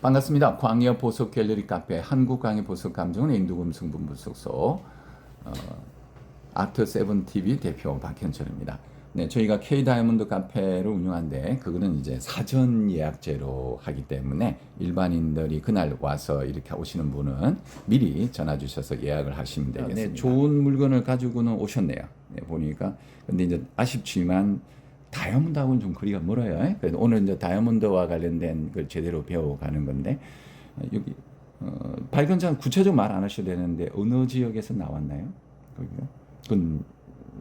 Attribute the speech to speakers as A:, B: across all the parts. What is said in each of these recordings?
A: 반갑습니다. 광야 보석 갤러리 카페 한국 광야 보석 감정은 인두금 성분 분석소 어, 아트 세븐 TV 대표 박현철입니다. 네, 저희가 K 다이아몬드 카페를 운영한데 그거는 이제 사전 예약제로 하기 때문에 일반인들이 그날 와서 이렇게 오시는 분은 미리 전화 주셔서 예약을 하시면 되겠습니다. 네, 좋은 물건을 가지고는 오셨네요. 네, 보니까 근데 이제 아쉽지만 다이아몬드하고는 좀 거리가 멀어요. 예? 그래서 오늘 이제 다이아몬드와 관련된 걸 제대로 배워가는 건데 어, 여기 어, 발견자는 구체적으로 말안 하셔도 되는데 어느 지역에서 나왔나요? 거기요? 그건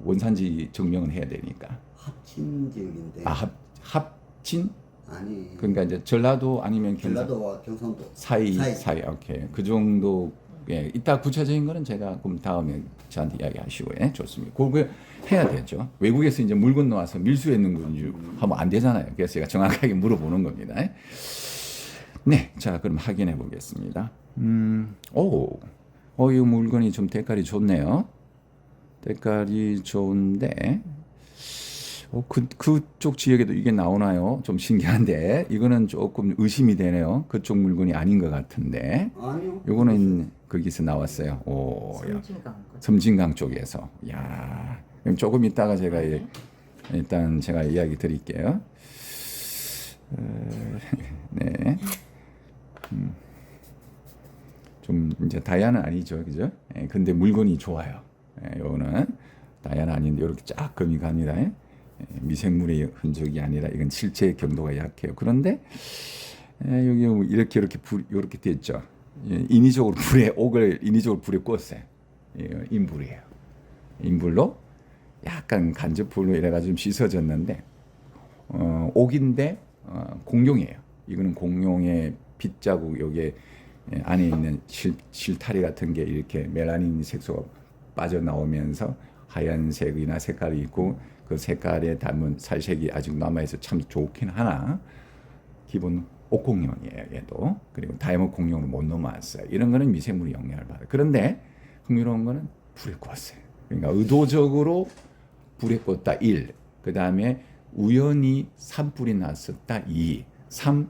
A: 원산지 증명은 해야 되니까.
B: 합친 지역인데
A: 아 합, 합진?
B: 아니
A: 그러니까 이제 전라도 아니면 경상
B: 전라도와 경상도
A: 사이 사이,
B: 사이.
A: 오케이 그 정도 예 이따 구체적인 거는 제가 그럼 다음에 저한테 이야기하시고 예 좋습니다. 그거 해야 되죠. 외국에서 이제 물 건너와서 밀수했는 건지 하면 안 되잖아요. 그래서 제가 정확하게 물어보는 겁니다. 예. 네, 자 그럼 확인해 보겠습니다. 음, 오, 어, 이 물건이 좀 색깔이 좋네요. 색깔이 좋은데, 어, 그, 그쪽 지역에도 이게 나오나요? 좀 신기한데, 이거는 조금 의심이 되네요. 그쪽 물건이 아닌 것 같은데,
B: 아니요
A: 요거는 거기서 나왔어요. 오, 야.
C: 섬진강
A: 섬진강 쪽에서. 야, 그럼 조금 이따가 제가 예, 일단 제가 이야기 드릴게요. 어, 네. 음. 좀 이제 다이아는 아니죠, 그죠? 예, 근데 물건이 좋아요. 예, 요거는 다이아는 아닌데 이렇게 쫙 금이 갑니다. 예, 미생물의 흔적이 아니라 이건 실제 경도가 약해요. 그런데 예, 여기 뭐 이렇게 이렇게 불 이렇게 돼 있죠. 예, 인위적으로 불에 옥을 인위적으로 불에 꽂았어요. 예, 인불이에요. 인불로 약간 간접불로 이래가지고 좀 씻어졌는데 어, 옥인데 어, 공룡이에요. 이거는 공룡의 빗자국 여기에 예, 안에 있는 실, 실타리 같은 게 이렇게 멜라닌 색소가 빠져나오면서 하얀색이나 색깔이 있고 그 색깔에 닮은 살색이 아직 남아있어 참 좋긴 하나 기본 옥공룡이에요 얘도 그리고 다이아몬드 공룡으로 못 넘어왔어요 이런 거는 미생물이 영향을 받아요 그런데 흥미로운 거는 불에 꽂았어요 그러니까 의도적으로 불에 꽂다 1. 그 다음에 우연히 산불이 났었다 2. 3.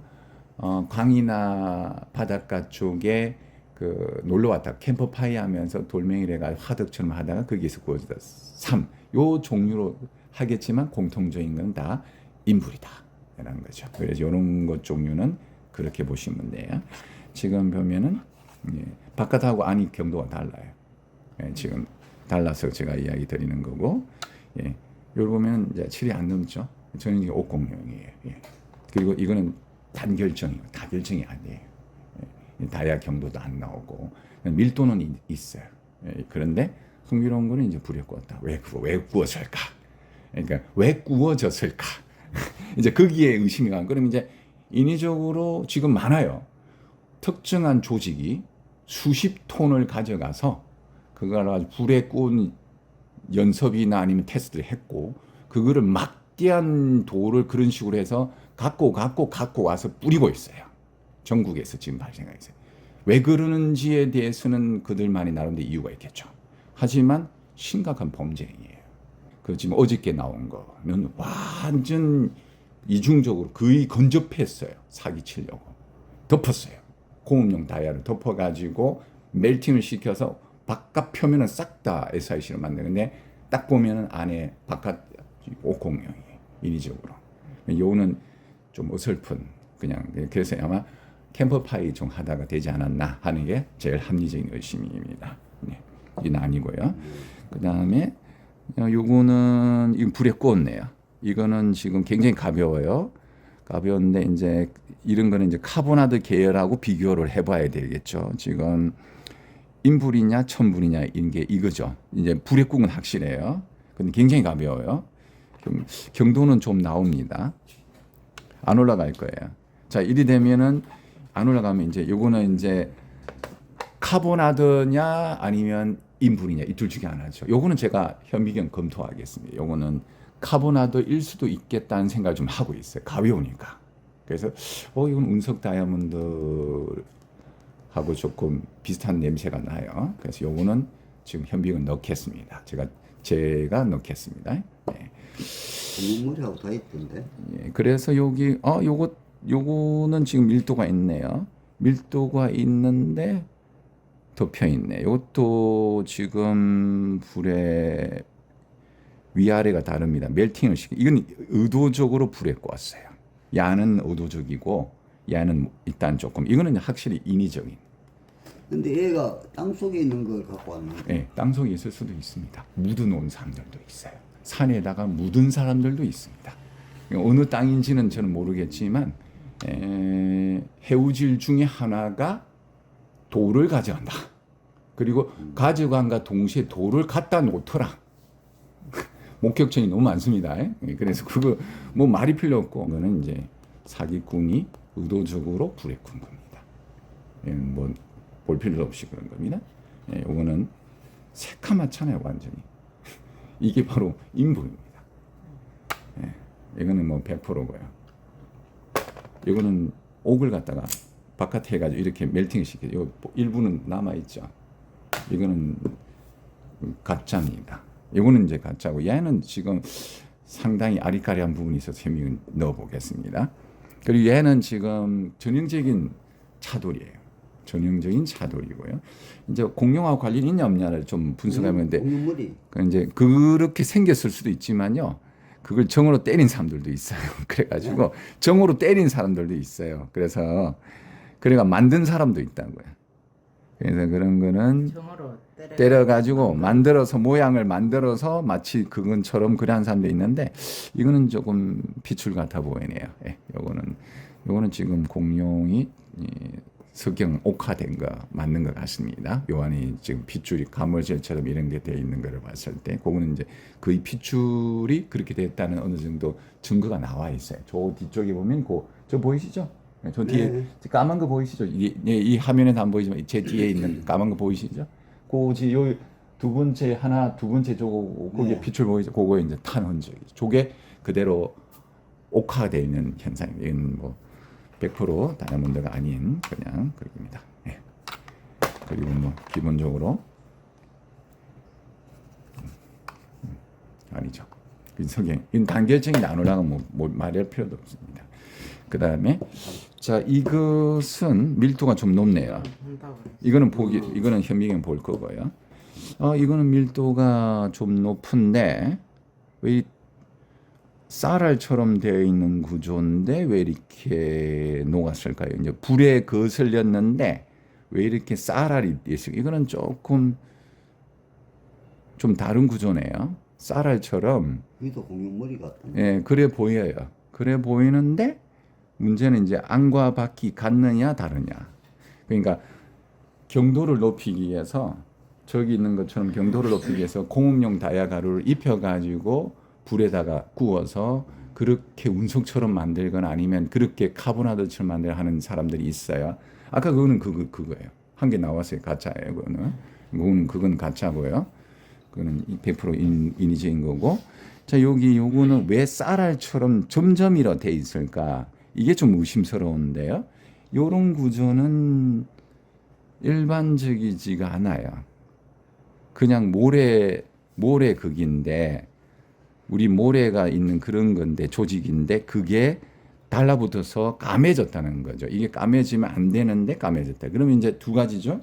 A: 어, 강이나 바닷가 쪽에 그 놀러 왔다 캠프파이 하면서 돌멩이래가 화덕처럼 하다가 거기에서 구워졌다 3. 요 종류로 하겠지만 공통적인 건 다 인불이다. 라는 거죠. 그래서 이런 것 종류는 그렇게 보시면 돼요. 지금 보면은 예, 바깥하고 안이 경도가 달라요. 예, 지금 달라서 제가 이야기 드리는 거고, 예, 여기 보면 이제 7이 안 넘죠. 저는 이게 옥공룡이에요. 예. 그리고 이거는 단결정이고 다결정이 아니에요. 예. 다이아 경도도 안 나오고 밀도는 이- 있어요. 예, 그런데 흥미로운 거는 이제 불에 구웠다. 왜 구워? 왜 구워질까? 그러니까 왜 구워졌을까? 이제 거기에 의심이 간. 그럼 이제 인위적으로 지금 많아요. 특정한 조직이 수십 톤을 가져가서 그걸 가지고 불에 구운 연습이나 아니면 테스트를 했고 그거를 막대한 돌을 그런 식으로 해서 갖고 갖고 갖고 와서 뿌리고 있어요. 전국에서 지금 발생하고 있어요. 왜 그러는지에 대해서는 그들만이 나름대로 이유가 있겠죠. 하지만 심각한 범죄행위예요. 그 지금 어저께 나온 거는 완전 이중적으로 거의 건접했어요. 사기 치려고. 덮었어요. 공업용 다이아를 덮어가지고 멜팅을 시켜서 바깥 표면은 싹 다 SIC로 만드는데 딱 보면은 안에 바깥 옥공룡이에요. 인위적으로. 요거는 좀 어설픈 그냥 그래서 아마 캠퍼파이 좀 하다가 되지 않았나 하는 게 제일 합리적인 의심입니다. 네. 이는 아니고요. 그 다음에 요거는 이 불에 구웠네요. 이거는 지금 굉장히 가벼워요. 가벼운데 이제 이런 거는 이제 카보나드 계열하고 비교를 해봐야 되겠죠. 지금 인불이냐 천불이냐 이런 게 이거죠. 이제 불에 구운 확실해요. 근데 굉장히 가벼워요. 좀 경도는 좀 나옵니다. 안 올라갈 거예요. 자, 이리 되면은 안 올라가면 이제 요거는 이제 카보나드냐 아니면 인불이냐 이 둘 중에 하나죠. 요거는 제가 현미경 검토하겠습니다. 요거는 카보나드일 수도 있겠다는 생각을 좀 하고 있어요. 가벼우니까. 그래서 어 이건 운석 다이아몬드하고 조금 비슷한 냄새가 나요. 그래서 요거는 지금 현미경 넣겠습니다. 제가 제가 넣겠습니다. 네.
B: 국물하고 다 있던데
A: 예, 그래서 여기 어 요거 요거는 지금 밀도가 있네요. 밀도가 있는데 덮여 있네. 이것도 지금 불의 위아래가 다릅니다. 멜팅을 시키. 이건 의도적으로 불에 구웠어요. 야는 의도적이고 야는 일단 조금 이거는 확실히 인위적인.
B: 근데 얘가 땅 속에 있는 걸 갖고 왔는데
A: 예, 땅 속에 있을 수도 있습니다. 묻은 온 사람들도 있어요. 산에다가 묻은 사람들도 있습니다. 어느 땅인지는 저는 모르겠지만 에, 해우질 중에 하나가 돌을 가져간다. 그리고 가져간과 동시에 돌을 갖다 놓더라. 목격청이 너무 많습니다. 예, 그래서 그거 뭐 말이 필요 없고 그거는 이제 사기꾼이 의도적으로 불에 군 겁니다. 예, 뭐볼 필요 없이 그런 겁니다. 예, 이거는 새카맣잖아요, 완전히. 이게 바로 인부입니다. 예, 이거는 뭐 100%고요. 이거는 옥을 갖다가 바깥에 해가지고 이렇게 멜팅 시켜. 요 일부는 남아 있죠. 이거는 가짜입니다. 이거는 이제 가짜고 얘는 지금 상당히 아리까리한 부분이 있어서 재미 넣어 보겠습니다. 그리고 얘는 지금 전형적인 차돌이에요. 전형적인 차돌이고요. 이제 공룡하고 관련이 있냐 없냐를 좀 분석하면 돼.
B: 공룡물이
A: 그 이제 그렇게 생겼을 수도 있지만요. 그걸 정으로 때린 사람들도 있어요. 그래가지고 정으로 때린 사람들도 있어요. 그래서 그래가 만든 사람도 있다고요. 그래서 그런 거는
C: 때려
A: 때려가지고 만들어서 모양을 만들어서 마치 그건처럼 그래 한 사람도 있는데 이거는 조금 비출 같아 보이네요. 예, 요거는 요거는 지금 공룡이 이, 석영 옥화된 거 맞는 것 같습니다. 요 안에 지금 핏줄이 가물질처럼 이런 게 돼 있는 거를 봤을 때 그거는 이제 그 핏줄이 그렇게 됐다는 어느 정도 증거가 나와 있어요. 저 뒤쪽에 보면 그 저 보이시죠? 예, 저 뒤에
B: 네.
A: 까만 거 보이시죠? 이, 이, 이 화면에는 안 보이지만 제 뒤에 있는 까만 거 보이시죠? 고지 요 두 번째 하나 두 번째 저거 거기에
B: 네.
A: 핏줄 보이죠? 그거 이제 탄 흔적이. 저게 그대로 옥화되어 있는. 이건 뭐100% 다이아몬드가 아닌 그냥 그렇습니다. 예. 그리고 뭐 기본적으로 음, 음, 아니죠. 인석이 이 단결층이 나누라고 뭐, 뭐 말할 필요도 없습니다. 그 다음에 자 이것은 밀도가 좀 높네요. 이거는 보기 이거는 현미경 볼 거고요. 어 이거는 밀도가 좀 높은데 왜이 쌀알처럼 되어 있는 구조인데 왜 이렇게 녹았을까요? 이제 불에 거슬렸는데 왜 이렇게 쌀알이 있을까? 이거는 조금 좀 다른 구조네요. 쌀알처럼
B: 여기도 공룡머리 같다.
A: 예, 그래 보여요. 그래 보이는데 문제는 이제 안과 밖이 같느냐 다르냐. 그러니까 경도를 높이기 위해서 저기 있는 것처럼 경도를 높이기 위해서 공업용 다이아 가루를 입혀 가지고 불에다가 구워서 그렇게 운석처럼 만들거나 아니면 그렇게 카보나드처럼 만들 하는 사람들이 있어요. 아까 그거는 그거 그거예요. 한 개 나왔어요. 가짜예요. 그거는. 그거는 그건 가짜고요. 그거는 100% 인, 인위적인 거고. 자, 여기 요거는 왜 쌀알처럼 점점이로 돼 있을까? 이게 좀 의심스러운데요. 요런 구조는 일반적이지가 않아요. 그냥 모래 모래 극인데 우리 모래가 있는 그런 건데 조직인데 그게 달라붙어서 까매졌다는 거죠. 이게 까매지면 안 되는데 까매졌다. 그러면 이제 두 가지죠.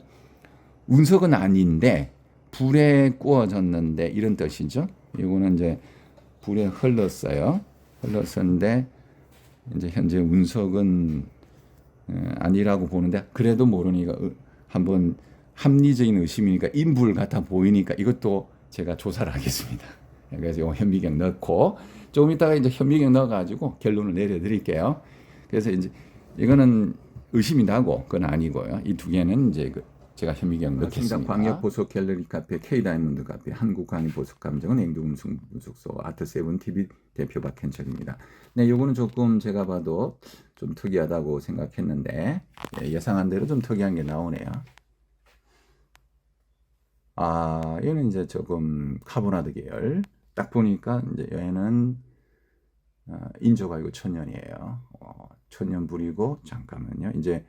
A: 운석은 아닌데 불에 구워졌는데 이런 뜻이죠. 이거는 이제 불에 흘렀어요. 흘렀었는데 이제 현재 운석은 어, 아니라고 보는데 그래도 모르니까 어, 한번 합리적인 의심이니까 인불 같아 보이니까 이것도 제가 조사를 하겠습니다. 그래서 요 현미경 넣고 조금 이따가 이제 현미경 넣어가지고 결론을 내려드릴게요. 그래서 이제 이거는 의심이 나고 그건 아니고요. 이 두 개는 이제 그 제가 현미경 넣겠습니다. 광역 보석 갤러리 카페 K 다이몬드 카페 한국 광역 보석 감정은 행동운송 분석소 아트 세븐 TV 대표 박현철입니다. 네, 요거는 조금 제가 봐도 좀 특이하다고 생각했는데 예, 예상한 대로 좀 특이한 게 나오네요. 아, 얘는 이제 조금 카보나드 계열. 딱 보니까 이제 얘는 아, 인조가 이고 천년이에요. 어, 천년 불이고 잠깐만요. 이제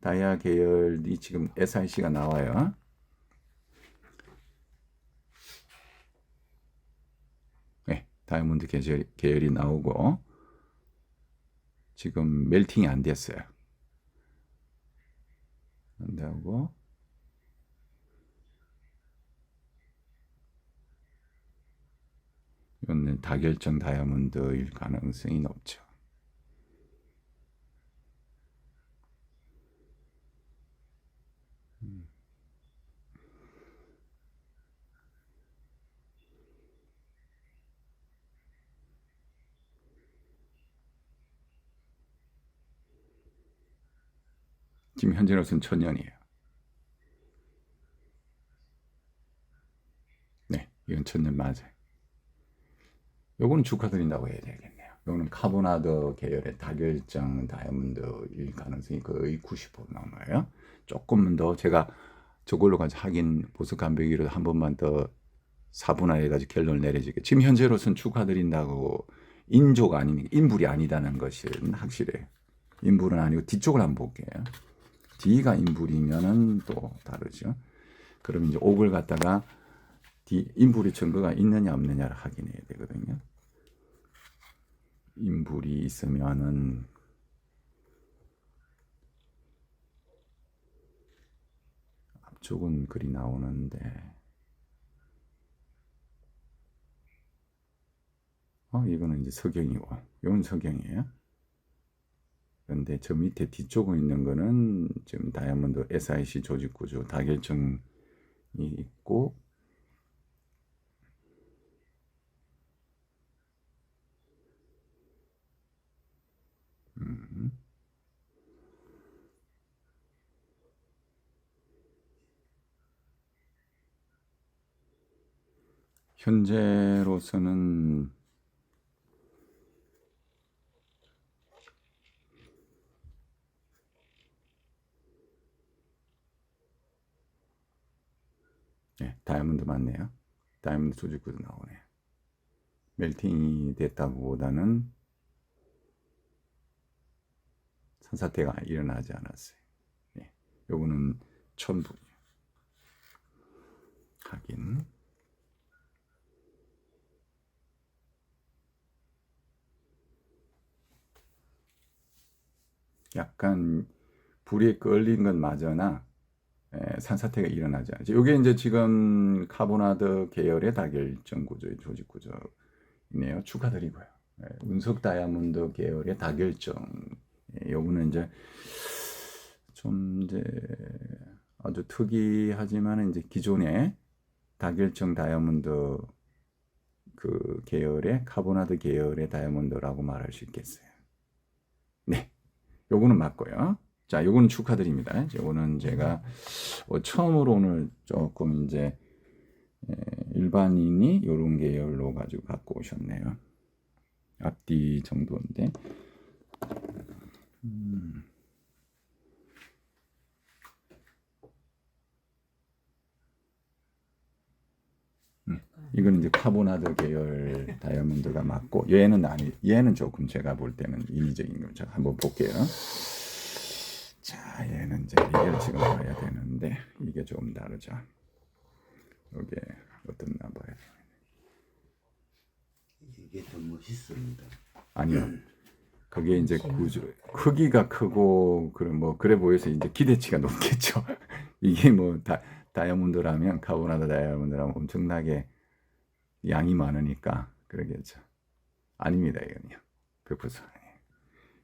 A: 다이아 계열이 지금 SIC가 나와요. 네, 다이아몬드 계열, 계열이 나오고 지금 멜팅이 안 됐어요. 된다고. 이건 다결정 다이아몬드일 가능성이 높죠. 지금 현재로서는 천년이에요. 네, 이건 천년 맞아요. 요거는 축하드린다고 해야 되겠네요. 요거는 카보나드 계열의 다결정 다이아몬드일 가능성이 거의 90% 넘어요. 조금만 더 제가 저걸로 가지고 확인 보석 감별기로 한 번만 더 사분할해가지고 결론을 내려지게. 지금 현재로서는 축하드린다고 인조가 아니니까 인불이 아니다는 것은 확실해요. 인불은 아니고 뒤쪽을 한번 볼게요. D가 인불이면은 또 다르죠. 그럼 이제 옥을 갖다가 D 인불의 증거가 있느냐 없느냐를 확인해야 되거든요. 인불이 있으면은 앞쪽은 글이 나오는데 어 이거는 이제 석영이고 이건 석영이에요. 그런데 저 밑에 뒤쪽에 있는 거는 지금 다이아몬드 SIC 조직 구조 다결정이 있고 음. 현재로서는 네, 다이아몬드 맞네요. 다이아몬드 조직구도 나오네요. 멜팅이 됐다고보다는 산사태가 일어나지 않았어요. 네, 요거는 천부 확인. 약간 불이 끌린 건 맞으나 에, 산사태가 일어나지 않죠. 이게 이제 지금 카보나드 계열의 다결정 구조의 조직 구조이네요. 축하드리고요. 에, 운석 다이아몬드 계열의 다결정. 예, 요거는 이제 좀 이제 아주 특이하지만 이제 기존의 다결정 다이아몬드 그 계열의 카보나드 계열의 다이아몬드라고 말할 수 있겠어요. 네, 요거는 맞고요. 자, 요거는 축하드립니다. 요거는 제가 어, 처음으로 오늘 조금 이제 에, 일반인이 요런 계열로 가지고 갖고 오셨네요. 앞뒤 정도인데. 음. 음, 이건 이제 카보나드 계열 다이아몬드가 맞고 얘는 아니 얘는 조금 제가 볼 때는 인위적인 거 제가 한번 볼게요. 자, 얘는 이제 이게 지금 봐야 되는데 이게 좀 다르죠. 이게 어떻나 봐야 돼.
B: 이게 더 멋있습니다.
A: 아니요. 그게 이제 구조 크기가 크고 그런 뭐 그래 보여서 이제 기대치가 높겠죠. 이게 뭐 다, 다이아몬드라면 카보나드 다이아몬드라면 엄청나게 양이 많으니까 그러겠죠. 아닙니다, 이건요. 100% 아니에요.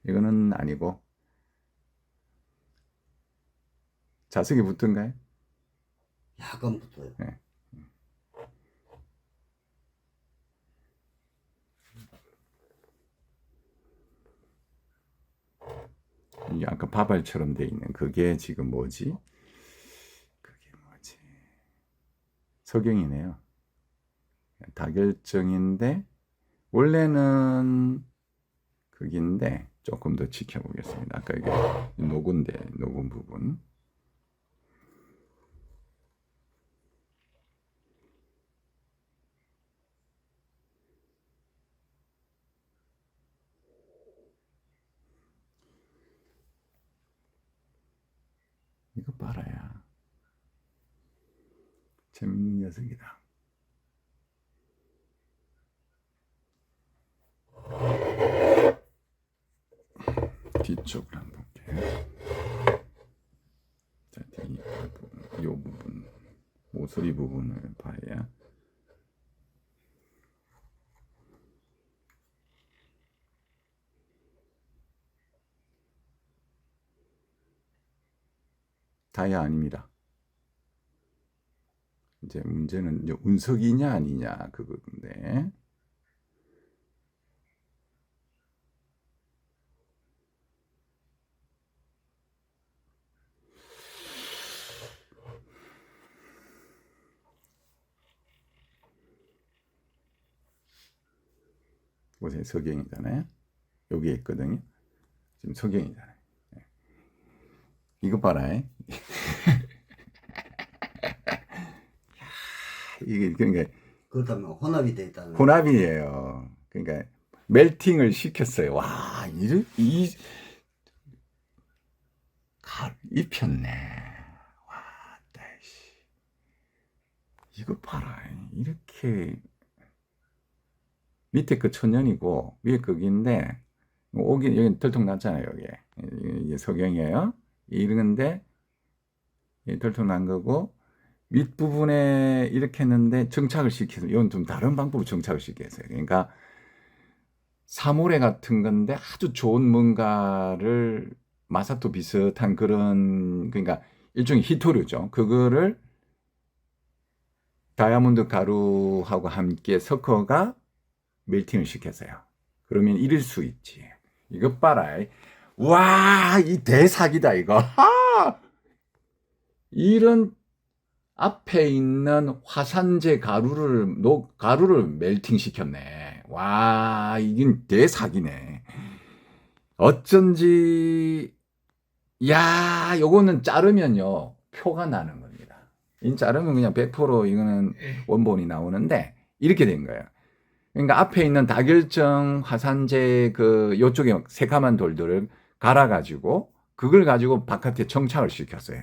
A: 이거는 아니고 자석이 붙은가요?
B: 약간 붙어요.
A: 네. 이게 아까 바발처럼 돼 있는 그게 지금 뭐지? 그게 뭐지? 석영이네요. 다결정인데 원래는 그긴데 조금 더 지켜보겠습니다. 아까 이게 녹은데 녹은 부분. 이거 빨아야 재밌는 녀석이다. 뒤쪽을 한번 볼게요. 자, 뒤. 이 부분, 모서리 부분을 봐야 다야 아닙니다. 이제 문제는 이제 운석이냐 아니냐 그건데 보세요 석영이잖아요. 여기에 있거든요. 지금 석영이잖아요. 예. 이거 봐라. 이게 그러니까
B: 그렇다면 혼합이 돼 있다는.
A: 혼합이에요. 그러니까 멜팅을 시켰어요. 와, 이, 이 가, 입혔네. 와, 따이씨. 이거 봐라. 이렇게 밑에 그 천연이고 위에 거기인데 오기 여기 덜통 났잖아요. 여기 이게 석영이에요. 이런데 이 덜통 난 거고 윗 부분에 이렇게 했는데 정착을 시켜서 이건 좀 다른 방법으로 정착을 시켰어요. 그러니까 사모래 같은 건데 아주 좋은 뭔가를 마사토 비슷한 그런 그러니까 일종의 히토류죠. 그거를 다이아몬드 가루하고 함께 섞어가 멜팅을 시켰어요. 그러면 이럴 수 있지. 이것 봐라. 와, 이 대사기다 이거. 하! 이런 앞에 있는 화산재 가루를 녹 가루를 멜팅 시켰네. 와, 이긴 대사기네. 어쩐지 야, 요거는 자르면요. 표가 나는 겁니다. 이 자르면 그냥 100% 이거는 원본이 나오는데 이렇게 된 거예요. 그러니까 앞에 있는 다결정 화산재 그 요쪽에 새카만 돌들을 갈아 가지고 그걸 가지고 바깥에 정착을 시켰어요.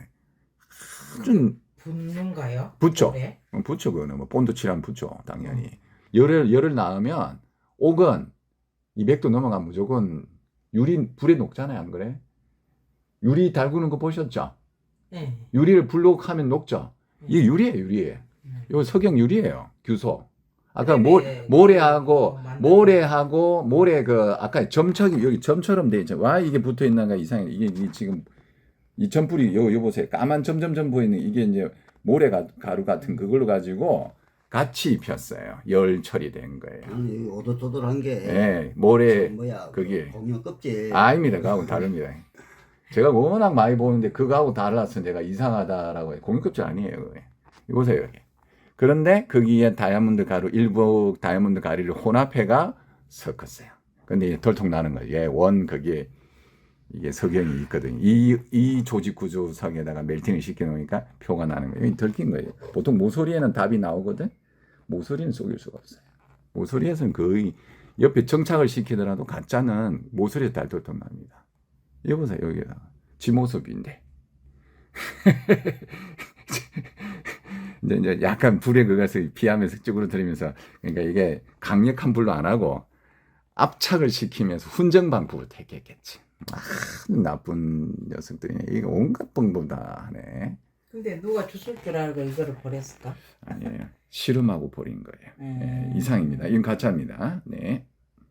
A: 아주
C: 붙는가요?
A: 붙죠.
C: 그래?
A: 어, 붙죠 그거는 뭐 본드 칠하면 붙죠 당연히 열을 열을 낳으면 옥은 200도 넘어가면 무조건 유리 불에 녹잖아요 안 그래? 유리 달구는 거 보셨죠?
C: 네.
A: 유리를 불로 하면 녹죠. 이게 유리예요 유리에.
C: 음.
A: 이거 석영 유리예요 규소. 아까
C: 그래,
A: 모,
C: 네.
A: 모래하고
C: 어, 맞네.
A: 모래하고 모래 그 아까 점척이 여기 점처럼 돼 있죠. 와 이게 붙어 있나가 이상해. 이게, 이게 지금 이 점불이 요, 요 보세요. 까만 점점점 보이는 이게 이제 모래 가, 가루 같은 그걸로 가지고 같이 입혔어요. 열 처리된 거예요.
B: 아니 여기 오돌토돌한 게.
A: 예, 모래
B: 뭐야?
A: 그게.
B: 공룡 껍질.
A: 아닙니다. 그하고 다릅니다. 제가 워낙 많이 보는데 그거하고 달라서 내가 이상하다라고 해요. 공유급질 아니에요. 그게. 보세요. 여기. 그런데 거기에 다이아몬드 가루 일부 다이아몬드 가루를 혼합해가 섞었어요. 근데 이제 덜통 나는 거예요. 얘원 거기에 이게 석영이 있거든요. 이, 이 조직 구조석에다가 멜팅을 시켜 놓으니까 표가 나는 거예요. 이게 덜킨 거예요. 보통 모서리에는 답이 나오거든. 모서리는 속일 수가 없어요. 모서리에서는 거의 옆에 정착을 시키더라도 가짜는 모서리에 달돌통 납니다. 이거 보세요. 여기가 지 모습인데. 이제, 이제 약간 불에 그것을 피하면서 쭈그러뜨리면서 그러니까 이게 강력한 불로 안 하고 압착을 시키면서 훈정 방법을 택했겠지. 아, 나쁜 녀석들이네. 이거 온갖 방법 다 하네.
C: 근데 누가 주술 줄 알고 이거를 보냈을까?
A: 아니에요. 씨름하고 버린 거예요.
C: 음.
A: 예, 이상입니다. 이건 가짜입니다. 네.